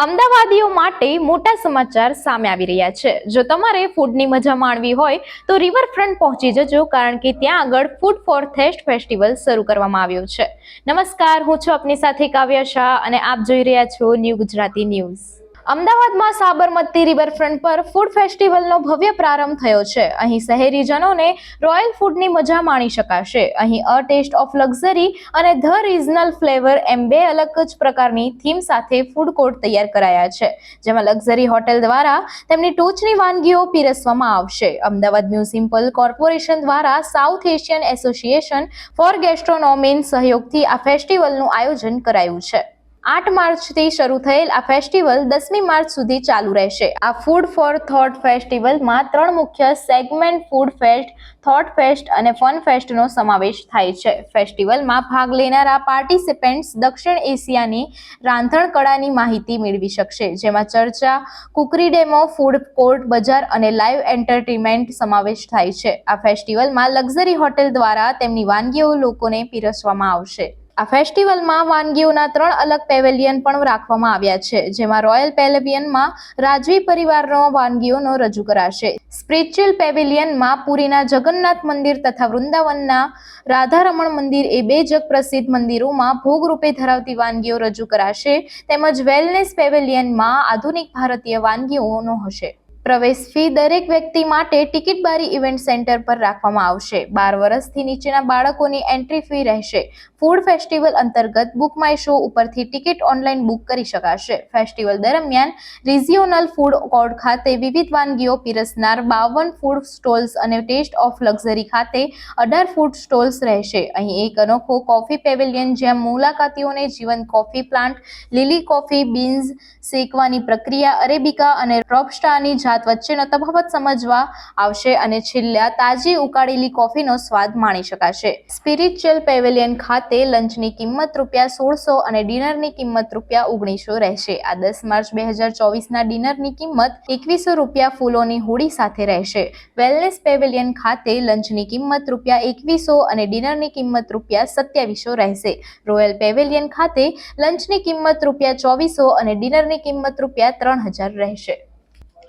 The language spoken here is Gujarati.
અમદાવાદીઓ માટે મોટા સમાચાર સામે આવી રહ્યા છે. જો તમારે ફૂડની મજા માણવી હોય, તો રિવરફ્રન્ટ પહોંચી જજો, કારણ કે ત્યાં આગળ ફૂડ ફોર થેસ્ટ ફેસ્ટિવલ શરૂ કરવામાં આવ્યો છે. નમસ્કાર, હું છું આપની સાથે કાવ્યા શાહ અને આપ જોઈ રહ્યા છો ન્યૂ ગુજરાતી ન્યૂઝ. અમદાવાદમાં સાબરમતી રિવરફ્રન્ટ પર ફૂડ ફેસ્ટિવલનો ભવ્ય પ્રારંભ થયો છે. અહીં શહેરીજનોને રોયલ ફૂડની મજા માણી શકાશે. અહીં અ ટેસ્ટ ઓફ લક્ઝરી અને ધ રિજનલ ફ્લેવર એમ બે અલગ જ પ્રકારની થીમ સાથે ફૂડ કોર્ટ તૈયાર કરાયા છે. જેમાં લક્ઝરી હોટેલ દ્વારા તેમની ટોચની વાનગીઓ પીરસવામાં આવશે. અમદાવાદ મ્યુનિસિપલ કોર્પોરેશન દ્વારા સાઉથ એશિયન એસોસિએશન ફોર ગેસ્ટ્રોનોમીન સહયોગથી આ ફેસ્ટિવલનું આયોજન કરાયું છે. આઠ માર્ચથી શરૂ થયેલ આ ફેસ્ટિવલ દસમી માર્ચ સુધી ચાલુ રહેશે. આ ફૂડ ફોર થોટ ફેસ્ટિવલમાં ત્રણ મુખ્ય segment food fest thought fest અને ફન ફેસ્ટનો સમાવેશ થાય છે. ફેસ્ટિવલમાં ભાગ લેનારા પાર્ટિસિપેન્ટ્સ દક્ષિણ એશિયાની રાંધણ કળાની માહિતી મેળવી શકશે, જેમાં ચર્ચા, કુકરી ડેમો ફૂડ કોર્ટ બજાર અને લાઈવ એન્ટરટેનમેન્ટ સમાવેશ થાય છે. આ ફેસ્ટિવલમાં લક્ઝરી હોટેલ દ્વારા તેમની વાનગીઓ લોકોને પીરસવામાં આવશે. આ ફેસ્ટિવલમાં વાનગીઓના ત્રણ અલગ પેવેલિયન પણ રાખવામાં આવ્યા છે, જેમાં રોયલ પેવેલિયનમાં રાજવી પરિવારનો વાનગીઓનો રજૂ કરાશે. સ્પિરિચ્યુઅલ પેવેલિયનમાં પુરીના જગન્નાથ મંદિર તથા વૃંદાવનના રાધારમણ મંદિર એ બે જગ પ્રસિદ્ધ મંદિરોમાં ભોગરૂપે ધરાવતી વાનગીઓ રજૂ કરાશે, તેમજ વેલનેસ પેવેલિયનમાં આધુનિક ભારતીય વાનગીઓનો હશે. પ્રવેશ ફી દરેક વ્યક્તિ માટે ટિકિટ બારી ઇવેન્ટ સેન્ટર પર રાખવામાં આવશે. બાર વર્ષથી નીચેના બાળકોની એન્ટ્રી ફી રહેશે. ફૂડ ફેસ્ટિવલ અંતર્ગત બુક માય શો ઉપરથી ટિકિટ ઓનલાઈન બુક કરી શકાશે. ફેસ્ટિવલ દરમિયાન રિજિયોનલ ફૂડ કોર્ટ ખાતે વિવિધ વાનગીઓ પીરસનાર બાવન ફૂડ સ્ટોલ્સ અને ટેસ્ટ ઓફ લક્ઝરી ખાતે અઢાર ફૂડ સ્ટોલ્સ રહેશે. અહીં એક અનોખો કોફી પેવેલિયન જ્યાં મુલાકાતીઓને જીવંત કોફી પ્લાન્ટ, લીલી કોફી, બીન્સ શેકવાની પ્રક્રિયા, અરેબિકા અને રોબસ્ટાની જાત વચ્ચેનો તફાવત સમજવા આવશે અને છેલ્લા તાજી ઉકાળેલી કોફીનો સ્વાદ માણી શકાશે. સ્પિરિચ્યુઅલ પેવેલિયન ખાતે લંચની કિંમત રૂપિયા સોળસો અને ડિનરની કિંમત રૂપિયા ઓગણીસો રહેશે. આ દસ માર્ચ બે હજાર ચોવીસના ડિનરની કિંમત એકવીસો રૂપિયા ફૂલોની હોડી સાથે રહેશે. વેલનેસ પેવેલિયન ખાતે લંચની કિંમત રૂપિયા એકવીસો અને ડિનરની કિંમત રૂપિયા સત્યાવીસો રહેશે. રોયલ પેવેલિયન ખાતે લંચની કિંમત રૂપિયા ચોવીસો અને ડિનરની કિંમત રૂપિયા ત્રણ હજાર રહેશે.